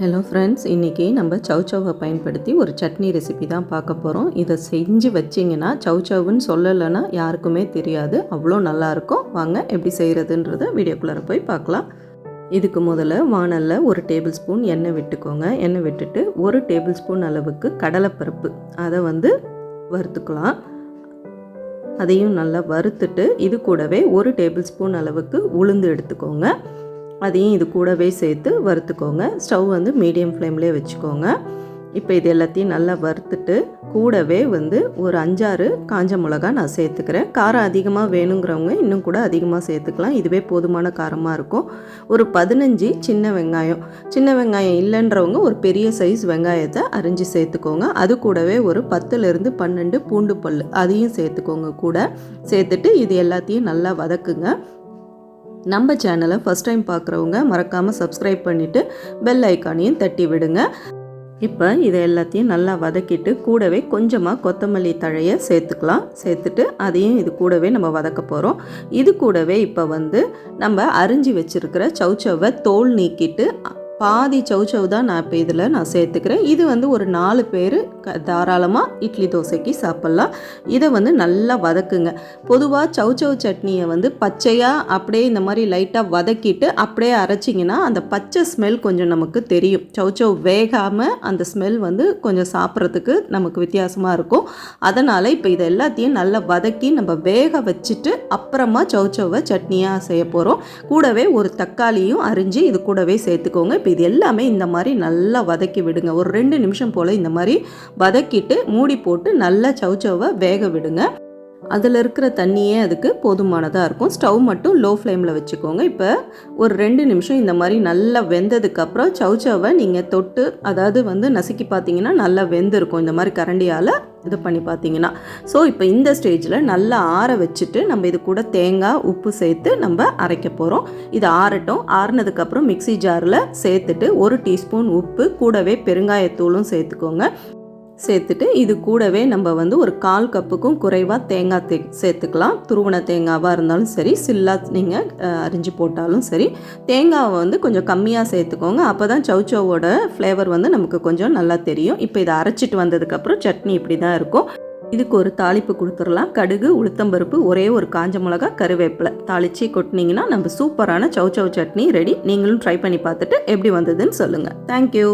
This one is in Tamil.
ஹலோ ஃப்ரெண்ட்ஸ் இன்றைக்கி நம்ம சவுச்சவை பயன்படுத்தி ஒரு சட்னி ரெசிபி தான் பார்க்க போகிறோம் இதை செஞ்சு வச்சிங்கன்னா சவுச்சவுன்னு சொல்லலைன்னா யாருக்குமே தெரியாது. அவ்வளோ நல்லாயிருக்கும் வாங்க எப்படி செய்கிறதுன்றத வீடியோக்குள்ளே போய் பார்க்கலாம். இதுக்கு முதல்ல வானலில் ஒரு டேபிள் ஸ்பூன் எண்ணெய் விட்டுக்கோங்க. எண்ணெய் விட்டுட்டு ஒரு டேபிள் ஸ்பூன் அளவுக்கு கடலைப்பருப்பு. அதை வந்து வறுத்துக்கலாம். அதையும் நல்லா வறுத்துட்டு இது கூடவே ஒரு டேபிள் ஸ்பூன் அளவுக்கு உளுந்து எடுத்துக்கோங்க. அதையும் இது கூடவே சேர்த்து வறுத்துக்கோங்க. ஸ்டவ் வந்து மீடியம் ஃப்ளேம்லேயே வச்சுக்கோங்க. இப்போ இது எல்லாத்தையும் நல்லா வறுத்துட்டு கூடவே வந்து ஒரு அஞ்சாறு காஞ்ச மிளகா நான் சேர்த்துக்கிறேன். காரம் அதிகமாக வேணுங்கிறவங்க இன்னும் கூட அதிகமாக சேர்த்துக்கலாம். இதுவே போதுமான காரமாக இருக்கும். ஒரு பதினஞ்சு சின்ன வெங்காயம். சின்ன வெங்காயம் இல்லைன்றவங்க ஒரு பெரிய சைஸ் வெங்காயத்தை அரிஞ்சு சேர்த்துக்கோங்க. அது கூடவே ஒரு பத்துலேருந்து பன்னெண்டு பூண்டு பல் அதையும் சேர்த்துக்கோங்க கூட. சேர்த்துட்டு இது எல்லாத்தையும் நல்லா வதக்குங்க. நம்ம சேனலை ஃபஸ்ட் டைம் பார்க்குறவங்க மறக்காமல் சப்ஸ்கிரைப் பண்ணிவிட்டு பெல் ஐக்கானையும் தட்டி விடுங்க. இப்போ இதை எல்லாத்தையும் நல்லா வதக்கிட்டு கூடவே கொஞ்சமாக கொத்தமல்லி தழையை சேர்த்துக்கலாம். சேர்த்துட்டு அதையும் இது கூடவே நம்ம வதக்க போகிறோம் இது கூடவே இப்போ வந்து நம்ம அரிஞ்சு வச்சுருக்கிற சவுச்சவை தோல் நீக்கிட்டு பாதி சவுச்சவ் தான் நான் இப்போ இதில் நான் சேர்த்துக்கிறேன். இது வந்து ஒரு நாலு பேர் தாராளமாக இட்லி தோசைக்கு சாப்பிட்லாம். இதை வந்து நல்லா வதக்குங்க. பொதுவாக சவுச்சவ் சட்னியை வந்து பச்சையாக அப்படியே இந்த மாதிரி லைட்டாக வதக்கிட்டு அப்படியே அரைச்சிங்கன்னா அந்த பச்சை ஸ்மெல் கொஞ்சம் நமக்கு தெரியும். சவுச்சவ் வேகாமல் அந்த ஸ்மெல் வந்து கொஞ்சம் சாப்பிட்றதுக்கு நமக்கு வித்தியாசமாக இருக்கும். அதனால் இப்போ இதை எல்லாத்தையும் நல்லா வதக்கி நம்ம வேக வச்சுட்டு அப்புறமா சவுச்சவை சட்னியாக செய்ய போகிறோம் கூடவே ஒரு தக்காளியும் அரிஞ்சு இது கூடவே சேர்த்துக்கோங்க. இப்போ இது எல்லாமே இந்த மாதிரி நல்லா வதக்கி விடுங்க. ஒரு ரெண்டு நிமிஷம் போல் இந்த மாதிரி வதக்கிட்டு மூடி போட்டு நல்லா சவுச்சவை வேக விடுங்க. அதில் இருக்கிற தண்ணியே அதுக்கு போதுமானதாக இருக்கும். ஸ்டவ் மட்டும் லோ ஃப்ளேமில் வச்சுக்கோங்க. இப்போ ஒரு ரெண்டு நிமிஷம் இந்த மாதிரி நல்லா வெந்ததுக்கப்புறம் சவுச்சவை நீங்கள் தொட்டு அதாவது வந்து நசுக்கி பார்த்தீங்கன்னா நல்லா வெந்திருக்கும். இந்த மாதிரி கரண்டியால் இது பண்ணி பார்த்தீங்கன்னா. ஸோ இப்போ இந்த ஸ்டேஜில் நல்லா ஆற வச்சுட்டு நம்ம இது கூட தேங்காய் உப்பு சேர்த்து நம்ம அரைக்க போகிறோம் இது ஆறட்டும். ஆறுனதுக்கப்புறம் மிக்சி ஜாரில் சேர்த்துட்டு ஒரு டீஸ்பூன் உப்பு கூடவே பெருங்காயத்தூளும் சேர்த்துக்கோங்க. சேர்த்துட்டு இது கூடவே நம்ம வந்து ஒரு கால் கப்புக்கும் குறைவாக தேங்காய் தே சேர்த்துக்கலாம். துருவன தேங்காவாக இருந்தாலும் சரி சில்லா நீங்கள் அரிஞ்சு போட்டாலும் சரி. தேங்காவை வந்து கொஞ்சம் கம்மியாக சேர்த்துக்கோங்க. அப்போ தான் சவுச்சோவோட ஃப்ளேவர் வந்து நமக்கு கொஞ்சம் நல்லா தெரியும். இப்போ இதை அரைச்சிட்டு வந்ததுக்கப்புறம் சட்னி இப்படி தான் இருக்கும். இதுக்கு ஒரு தாளிப்பு கொடுத்துடலாம். கடுகு உளுத்தம்பருப்பு ஒரே ஒரு காஞ்ச மிளகா கருவேப்பிலை. தாளித்து கொட்டினீங்கன்னா நம்ம சூப்பரான சவுச்சவ் சட்னி ரெடி நீங்களும் ட்ரை பண்ணி பார்த்துட்டு எப்படி வந்ததுன்னு சொல்லுங்கள் தேங்க்யூ